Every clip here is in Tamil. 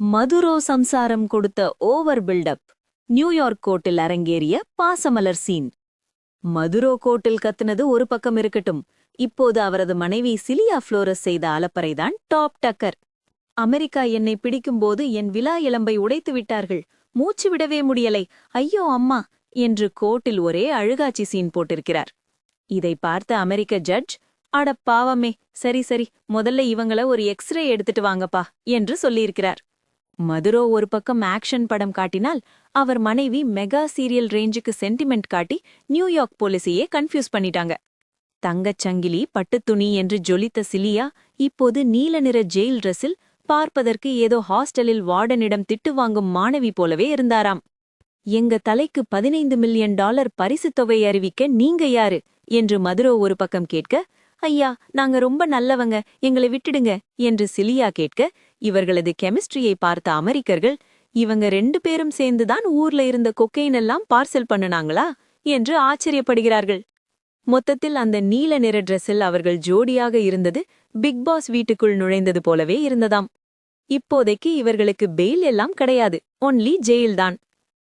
மதுரோ சம்சாரம் கொடுத்த ஓவர் பில்டப். நியூயார்க் கோர்ட்டில் அரங்கேறிய பாசமலர் சீன். மதுரோ கோர்ட்டில் கத்துனது ஒரு பக்கம் இருக்கட்டும். இப்போது அவரது மனைவி சிலியா புளோரஸ் செய்த அலப்பறைதான் டாப் டக்கர். அமெரிக்கா என்னை பிடிக்கும்போது என் விலா இளம்பை உடைத்து விட்டார்கள். மூச்சு விடவே முடியலை. ஐயோ அம்மா! என்று கோர்ட்டில் ஒரே அழுகாச்சி சீன் போட்டிருக்கிறார். இதை பார்த்த அமெரிக்க ஜட்ஜ் அட பாவமே! சரி சரி முதல்ல இவங்கள ஒரு எக்ஸ்ரே எடுத்துட்டு வாங்கப்பா என்று சொல்லியிருக்கிறார். மதுரோ ஒரு பக்கம் ஆக்ஷன் படம் காட்டினால் அவர் மனைவி மெகா சீரியல் ரேஞ்சுக்கு சென்டிமெண்ட் காட்டி நியூயார்க் போலீஸையே கன்ஃபியூஸ் பண்ணிட்டாங்க. தங்கச் சங்கிலி பட்டுத்துணி என்று ஜொலித்த சிலியா இப்போது நீல நிற ஜெயில் ட்ரெஸ்ஸில் பார்ப்பதற்கு ஏதோ ஹாஸ்டலில் வார்டனிடம் திட்டு வாங்கும் மாணவி போலவே இருந்தாராம். எங்க தலைக்கு பதினைந்து மில்லியன் டாலர் பரிசுத் தொகை அறிவிக்க நீங்க யாரு? என்று மதுரோ ஒரு பக்கம் கேட்க ஐயா நாங்க ரொம்ப நல்லவங்க. எங்களை விட்டுடுங்க என்று சிலியா கேட்க இவர்களது கெமிஸ்ட்ரியை பார்த்த அமெரிக்கர்கள் இவங்க ரெண்டு பேரும் சேர்ந்துதான் ஊர்ல இருந்த கொக்கைன் எல்லாம் பார்சல் பண்ணுனாங்களா என்று ஆச்சரியப்படுகிறார்கள். மொத்தத்தில் அந்த நீல நிற டிரெஸ்ஸில் அவர்கள் ஜோடியாக இருந்தது பிக் பாஸ் வீட்டுக்குள் நுழைந்தது போலவே இருந்ததாம். இப்போதைக்கு இவர்களுக்கு பெயில் எல்லாம் கிடையாது ஒன்லி ஜெயில்தான்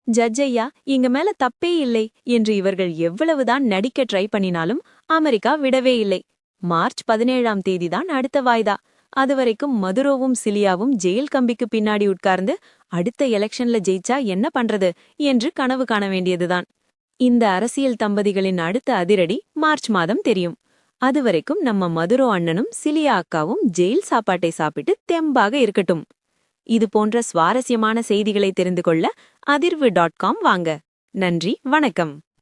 ஜட்ஜையா இங்க மேல தப்பே இல்லை என்று இவர்கள் எவ்வளவுதான் நடிக்க ட்ரை பண்ணினாலும் அமெரிக்கா விடவே இல்லை. மார்ச் பதினேழாம் தேதிதான் அடுத்த வாய்தா. அதுவரைக்கும் மதுரோவும் சிலியாவும் ஜெயில் கம்பிக்கு பின்னாடி உட்கார்ந்து அடுத்த எலெக்ஷன்ல ஜெயிச்சா என்ன பண்றது என்று கனவு காண வேண்டியதுதான். இந்த அரசியல் தம்பதிகளின் அடுத்த அதிரடி மார்ச் மாதம் தெரியும். அதுவரைக்கும் நம்ம மதுரோ அண்ணனும் சிலியா அக்காவும் ஜெயில் சாப்பாட்டை சாப்பிட்டு தெம்பாக இருக்கட்டும். இது போன்ற சுவாரஸ்யமான செய்திகளை தெரிந்து கொள்ள அதிர்வு டாட் காம் வாங்க. நன்றி வணக்கம்.